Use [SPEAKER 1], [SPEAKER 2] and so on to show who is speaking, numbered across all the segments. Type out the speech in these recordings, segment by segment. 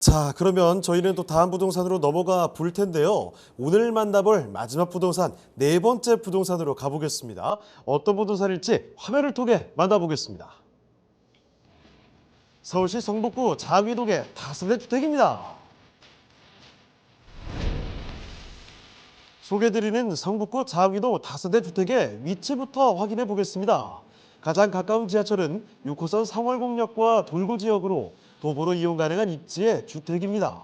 [SPEAKER 1] 자, 그러면 저희는 또 다음 부동산으로 넘어가 볼 텐데요. 오늘 만나볼 마지막 부동산, 네 번째 부동산으로 가보겠습니다. 어떤 부동산일지 화면을 통해 만나보겠습니다. 서울시 성북구 장위동의 다세대 주택입니다. 소개드리는 성북구 장위도 다세대 주택의 위치부터 확인해 보겠습니다. 가장 가까운 지하철은 6호선 상월공역과 돌고 지역으로 도보로 이용 가능한 입지의 주택입니다.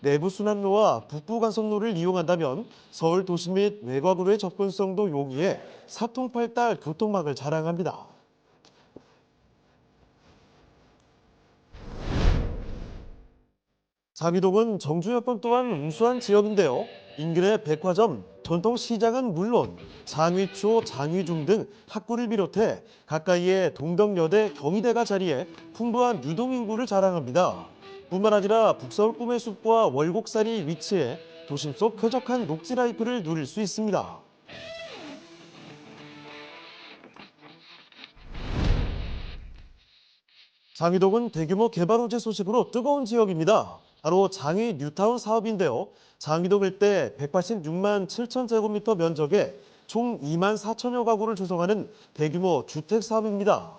[SPEAKER 1] 내부 순환로와 북부 간선로를 이용한다면 서울 도심 및 외곽으로의 접근성도 용이해 사통팔달 교통망을 자랑합니다. 자미동은 정주 여건 또한 우수한 지역인데요. 인근의 백화점, 전통시장은 물론 장위초, 장위중 등 학구를 비롯해 가까이에 동덕여대, 경희대가 자리해 풍부한 유동인구를 자랑합니다. 뿐만 아니라 북서울 꿈의 숲과 월곡산이 위치해 도심 속 쾌적한 녹지 라이프를 누릴 수 있습니다. 장위동은 대규모 개발 호재 소식으로 뜨거운 지역입니다. 바로 장위 뉴타운 사업인데요. 장위동 일 대 186만 7천 제곱미터 면적에 총 2만 4천여 가구를 조성하는 대규모 주택 사업입니다.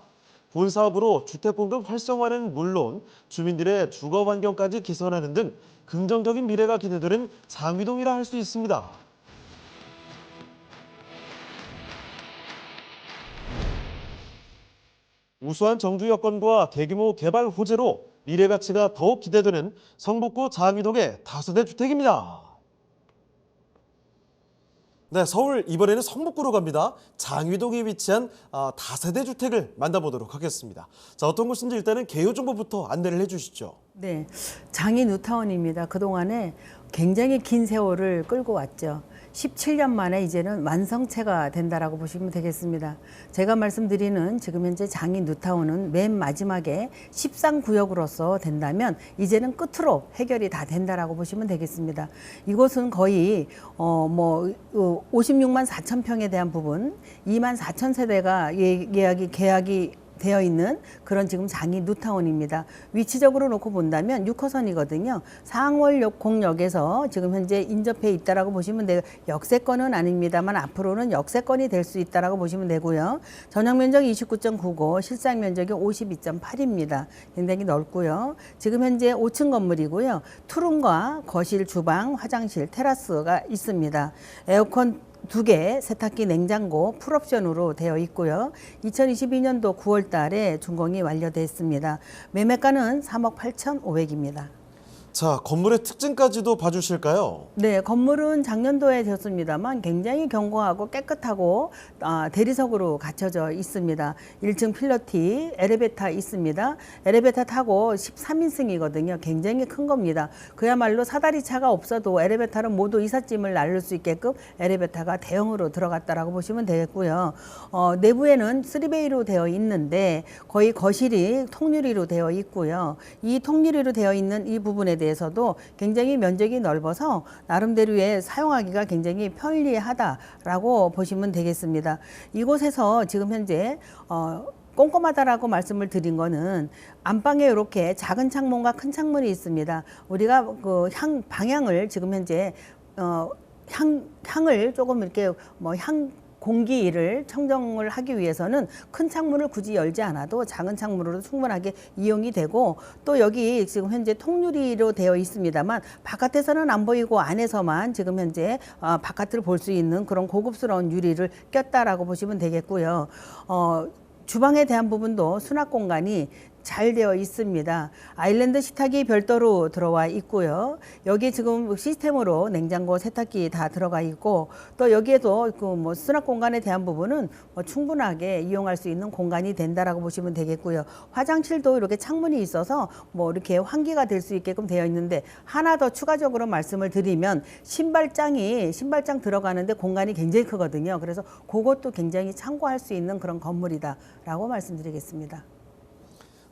[SPEAKER 1] 본 사업으로 주택 공급 활성화는 물론 주민들의 주거 환경까지 개선하는 등 긍정적인 미래가 기대되는 장위동이라 할 수 있습니다. 우수한 정주 여건과 대규모 개발 호재로 미래 가치가 더욱 기대되는 성북구 장위동의 다세대 주택입니다. 네, 서울 이번에는 성북구로 갑니다. 장위동에 위치한 아, 다세대 주택을 만나보도록 하겠습니다. 자, 어떤 곳인지 일단은 개요 정보부터 안내를 해주시죠.
[SPEAKER 2] 네, 장인 뉴타운입니다. 그동안에 굉장히 긴 세월을 끌고 왔죠. 17년 만에 이제는 완성체가 된다라고 보시면 되겠습니다. 제가 말씀드리는 지금 현재 장인 뉴타운은 맨 마지막에 13구역으로서 된다면 이제는 끝으로 해결이 다 된다라고 보시면 되겠습니다. 이곳은 거의 어뭐 56만 4천 평에 대한 부분, 2만 4천 세대가 예- 예약이 계약이 되어 있는 그런 지금 장이 뉴타운입니다. 위치적으로 놓고 본다면 6호선이거든요. 상월역 공역에서 지금 현재 인접해 있다라고 보시면 돼요. 역세권은 아닙니다만 앞으로는 역세권이 될 수 있다라고 보시면 되고요. 전용 면적 29.9고 실상 면적이 52.8입니다. 굉장히 넓고요. 지금 현재 5층 건물이고요. 투룸과 거실, 주방, 화장실, 테라스가 있습니다. 에어컨 두 개, 세탁기, 냉장고 풀옵션으로 되어 있고요. 2022년도 9월 달에 준공이 완료됐습니다. 매매가는 3억 8,500입니다.
[SPEAKER 1] 자, 건물의 특징까지도 봐주실까요?
[SPEAKER 2] 네, 건물은 작년도에 되었습니다만 굉장히 견고하고 깨끗하고 아, 대리석으로 갖춰져 있습니다. 1층 필러티, 엘리베이터 있습니다. 엘리베이터 타고 13인승이거든요. 굉장히 큰 겁니다. 그야말로 사다리 차가 없어도 엘리베이터는 모두 이삿짐을 날릴 수 있게끔 엘리베이터가 대형으로 들어갔다라고 보시면 되겠고요. 어, 내부에는 3베이로 되어 있는데 거의 거실이 통유리로 되어 있고요. 이 통유리로 되어 있는 이 부분에 대해서도 굉장히 면적이 넓어서 나름대로의 사용하기가 굉장히 편리하다라고 보시면 되겠습니다. 이곳에서 지금 현재 어, 꼼꼼하다라고 말씀을 드린 거는 안방에 이렇게 작은 창문과 큰 창문이 있습니다. 우리가 그 향 방향을 지금 현재 어, 향 향을 조금 이렇게 뭐향 공기를 청정을 하기 위해서는 큰 창문을 굳이 열지 않아도 작은 창문으로도 충분하게 이용이 되고 또 여기 지금 현재 통유리로 되어 있습니다만 바깥에서는 안 보이고 안에서만 지금 현재 어, 바깥을 볼 수 있는 그런 고급스러운 유리를 꼈다라고 보시면 되겠고요. 어, 주방에 대한 부분도 수납 공간이 잘 되어 있습니다. 아일랜드 식탁이 별도로 들어와 있고요. 여기 지금 시스템으로 냉장고, 세탁기 다 들어가 있고 또 여기에도 그 뭐 수납 공간에 대한 부분은 뭐 충분하게 이용할 수 있는 공간이 된다라고 보시면 되겠고요. 화장실도 이렇게 창문이 있어서 뭐 이렇게 환기가 될 수 있게끔 되어 있는데 하나 더 추가적으로 말씀을 드리면 신발장이 신발장 들어가는데 공간이 굉장히 크거든요. 그래서 그것도 굉장히 참고할 수 있는 그런 건물이다라고 말씀드리겠습니다.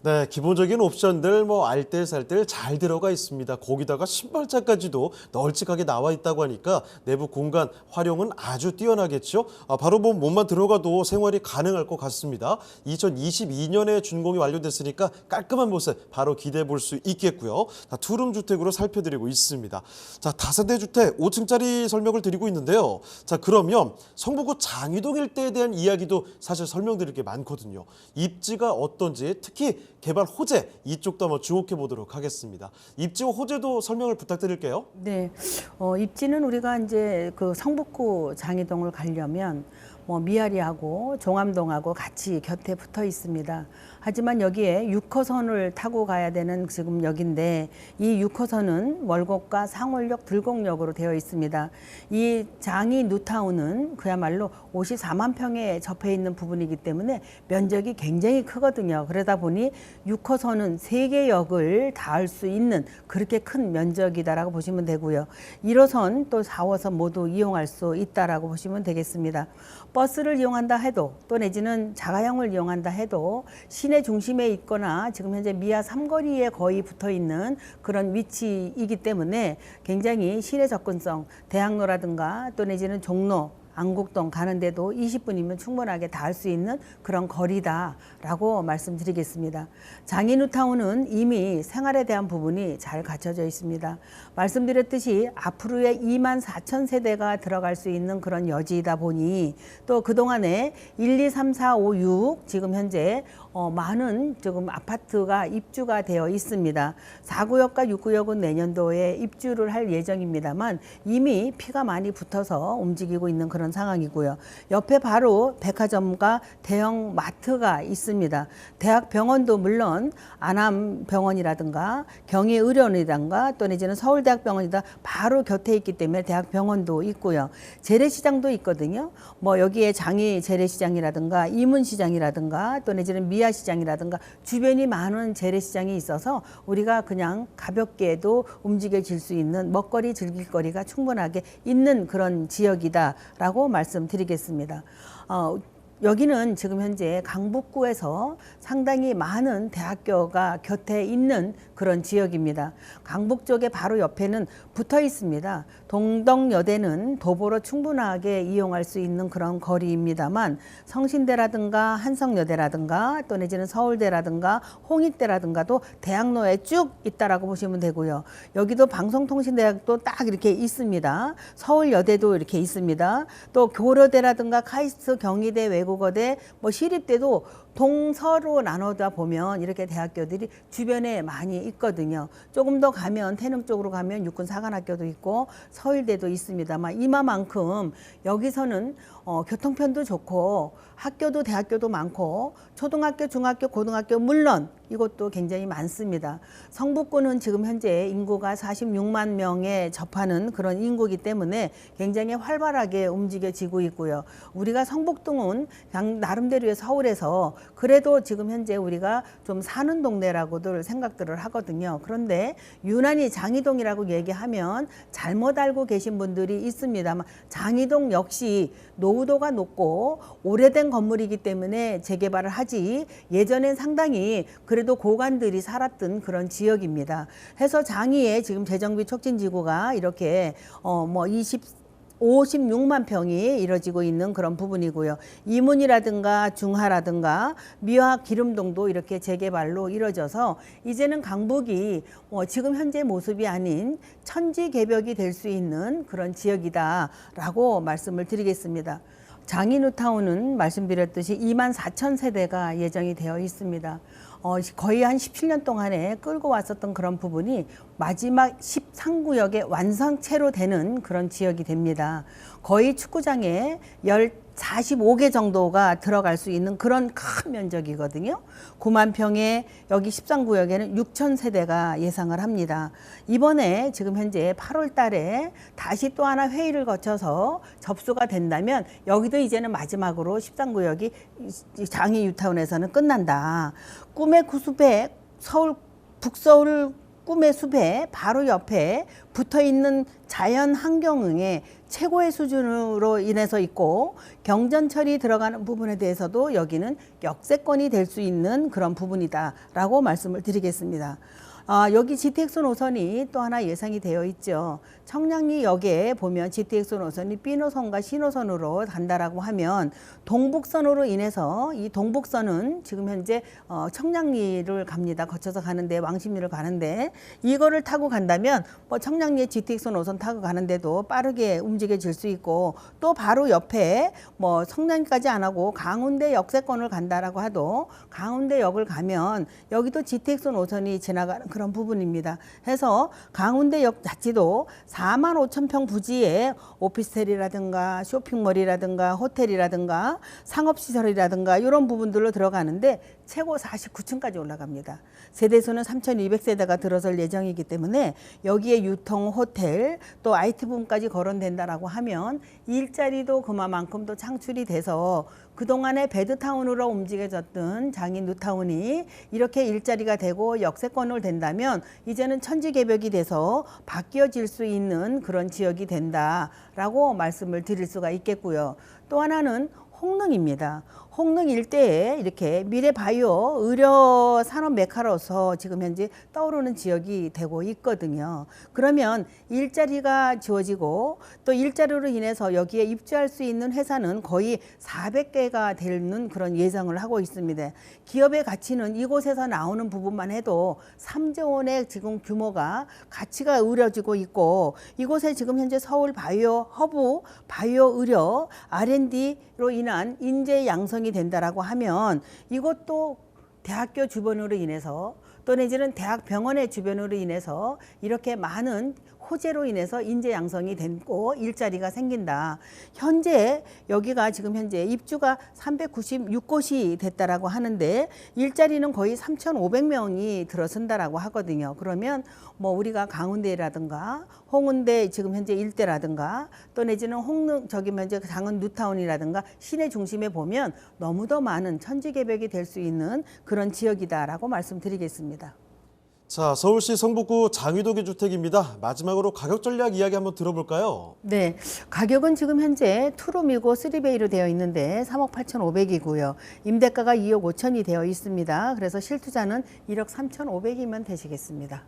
[SPEAKER 1] 네, 기본적인 옵션들 뭐 알뜰살뜰 잘 들어가 있습니다. 거기다가 신발장까지도 널찍하게 나와 있다고 하니까 내부 공간 활용은 아주 뛰어나겠죠. 아, 바로 뭐 몸만 들어가도 생활이 가능할 것 같습니다. 2022년에 준공이 완료됐으니까 깔끔한 모습 바로 기대해 볼 수 있겠고요. 자, 투룸 주택으로 살펴드리고 있습니다. 자, 다세대 주택 5층짜리 설명을 드리고 있는데요. 자, 그러면 성북구 장위동 일대에 대한 이야기도 사실 설명드릴 게 많거든요. 입지가 어떤지 특히 개발 호재 이쪽도 한번 주목해 보도록 하겠습니다. 입지와 호재도 설명을 부탁드릴게요.
[SPEAKER 2] 네, 어, 입지는 우리가 이제 그 성북구 장이동을 가려면 뭐 미아리하고 종암동하고 같이 곁에 붙어 있습니다. 하지만 여기에 6호선을 타고 가야 되는 지금 역인데 이 6호선은 월곡과 상월역, 들곡역으로 되어 있습니다. 이 장이 뉴타운은 그야말로 54만 평에 접해 있는 부분이기 때문에 면적이 굉장히 크거든요. 그러다 보니 6호선은 세개 역을 닿을 수 있는 그렇게 큰 면적이다라고 보시면 되고요. 1호선 또 4호선 모두 이용할 수 있다라고 보시면 되겠습니다. 버스를 이용한다 해도 또 내지는 자가용을 이용한다 해도 시내 중심에 있거나 지금 현재 미아 삼거리에 거의 붙어 있는 그런 위치이기 때문에 굉장히 시내 접근성 대학로라든가 또 내지는 종로 안국동 가는데도 20분이면 충분하게 닿을 수 있는 그런 거리다라고 말씀드리겠습니다. 장인우타운은 이미 생활에 대한 부분이 잘 갖춰져 있습니다. 말씀드렸듯이 앞으로의 2만 4천 세대가 들어갈 수 있는 그런 여지이다 보니 또 그동안에 1, 2, 3, 4, 5, 6 지금 현재 어, 많은 지금 아파트가 입주가 되어 있습니다. 4구역과 6구역은 내년도에 입주를 할 예정입니다만 이미 피가 많이 붙어서 움직이고 있는 그런 상황이고요. 옆에 바로 백화점과 대형 마트가 있습니다. 대학병원도 물론 안암병원이라든가 경희의료원이라든가 또 내지는 서울대학병원이다 바로 곁에 있기 때문에 대학병원도 있고요. 재래시장도 있거든요. 뭐 여기에 장이 재래시장이라든가 이문시장이라든가 또 내지는 미아 시장이라든가 주변이 많은 재래시장이 있어서 우리가 그냥 가볍게도 움직여질 수 있는 먹거리 즐길 거리가 충분하게 있는 그런 지역이다라고 말씀드리겠습니다. 어, 여기는 지금 현재 강북구에서 상당히 많은 대학교가 곁에 있는 그런 지역입니다. 강북 쪽에 바로 옆에는 붙어 있습니다. 동덕여대는 도보로 충분하게 이용할 수 있는 그런 거리입니다만 성신대라든가 한성여대라든가 또 내지는 서울대라든가 홍익대라든가도 대학로에 쭉 있다라고 보시면 되고요. 여기도 방송통신대학도 딱 이렇게 있습니다. 서울여대도 이렇게 있습니다. 또 교려대라든가 카이스트 경희대 외 국어대 뭐 시립대도 동서로 나눠다 보면 이렇게 대학교들이 주변에 많이 있거든요. 조금 더 가면 태릉 쪽으로 가면 육군 사관학교도 있고 서울대도 있습니다만 이마만큼 여기서는 어, 교통편도 좋고 학교도 대학교도 많고 초등학교, 중학교, 고등학교 물론 이것도 굉장히 많습니다. 성북구는 지금 현재 인구가 46만 명에 접하는 그런 인구이기 때문에 굉장히 활발하게 움직여지고 있고요. 우리가 성북동은 나름대로의 서울에서 그래도 지금 현재 우리가 좀 사는 동네라고들 생각들을 하거든요. 그런데 유난히 장이동이라고 얘기하면 잘못 알고 계신 분들이 있습니다만 장이동 역시 노후도가 높고 오래된 건물이기 때문에 재개발을 하지 예전엔 상당히 그 래도 고관들이 살았던 그런 지역입니다. 해서 장이에 지금 재정비 촉진지구가 이렇게 어뭐 20 56만 평이 이뤄지고 있는 그런 부분이고요. 이문이라든가 중하라든가 미화 기름동도 이렇게 재개발로 이뤄져서 이제는 강북이 뭐 지금 현재 모습이 아닌 천지 개벽이 될 수 있는 그런 지역이다라고 말씀을 드리겠습니다. 장인우타운은 말씀드렸듯이 2만 4천 세대가 예정이 되어 있습니다. 어, 거의 한 17년 동안에 끌고 왔었던 그런 부분이 마지막 13구역의 완성체로 되는 그런 지역이 됩니다. 거의 축구장에 열 45개 정도가 들어갈 수 있는 그런 큰 면적이거든요. 9만 평에 여기 13구역에는 6천 세대가 예상을 합니다. 이번에 지금 현재 8월 달에 다시 또 하나 회의를 거쳐서 접수가 된다면 여기도 이제는 마지막으로 13구역이 장이 유타운에서는 끝난다. 꿈의 구수백 서울 북서울 꿈의 숲에 바로 옆에 붙어 있는 자연 환경에 최고의 수준으로 인해서 있고 경전철이 들어가는 부분에 대해서도 여기는 역세권이 될 수 있는 그런 부분이다라고 말씀을 드리겠습니다. 아, 여기 GTX 노선이 또 하나 예상이 되어 있죠. 청량리역에 보면 GTX 노선이 B 노선과 C 노선으로 간다라고 하면 동북선으로 인해서 이 동북선은 지금 현재 어, 청량리를 갑니다. 거쳐서 가는데 왕십리를 가는데 이거를 타고 간다면 뭐 청량리의 GTX 노선 타고 가는데도 빠르게 움직여질 수 있고 또 바로 옆에 뭐 청량리까지 안 하고 강운대 역세권을 간다라고 하도 강운대 역을 가면 여기도 GTX 노선이 지나가는 그런 부분입니다. 해서 강운대역 자체도 4만 5천 평 부지에 오피스텔이라든가 쇼핑몰이라든가 호텔이라든가 상업시설이라든가 이런 부분들로 들어가는데 최고 49층까지 올라갑니다. 세대수는 3,200세대가 들어설 예정이기 때문에 여기에 유통, 호텔, 또 IT 부분까지 거론된다라고 하면 일자리도 그만큼 또 창출이 돼서 그동안에 베드타운으로 움직여졌던 장인 뉴타운이 이렇게 일자리가 되고 역세권을 된다면 이제는 천지개벽이 돼서 바뀌어질 수 있는 그런 지역이 된다라고 말씀을 드릴 수가 있겠고요. 또 하나는 홍릉입니다. 홍릉 일대에 이렇게 미래 바이오 의료 산업 메카로서 지금 현재 떠오르는 지역이 되고 있거든요. 그러면 일자리가 주어지고 또 일자리로 인해서 여기에 입주할 수 있는 회사는 거의 400개가 되는 그런 예상을 하고 있습니다. 기업의 가치는 이곳에서 나오는 부분만 해도 3조 원의 지금 규모가 가치가 의려지고 있고 이곳에 지금 현재 서울 바이오 허브 바이오 의료 R&D로 인한 인재 양성이 된다라고 하면 이것도 대학교 주변으로 인해서 또 내지는 대학 병원의 주변으로 인해서 이렇게 많은 호재로 인해서 인재 양성이 됐고 일자리가 생긴다. 현재 여기가 지금 현재 입주가 396곳이 됐다라고 하는데 일자리는 거의 3,500명이 들어선다라고 하거든요. 그러면 뭐 우리가 강원대라든가 홍은대 지금 현재 일대라든가 또 내지는 홍릉 저기 현재 장은 뉴타운이라든가 시내 중심에 보면 너무도 많은 천지개벽이 될 수 있는 그런 지역이다라고 말씀드리겠습니다.
[SPEAKER 1] 자, 서울시 성북구 장위도기 주택입니다. 마지막으로 가격 전략 이야기 한번 들어볼까요?
[SPEAKER 2] 네, 가격은 지금 현재 투룸이고 쓰리베이로 되어 있는데 3억 8,500이고요. 임대가가 2억 5천이 되어 있습니다. 그래서 실투자는 1억 3,500이면 되시겠습니다.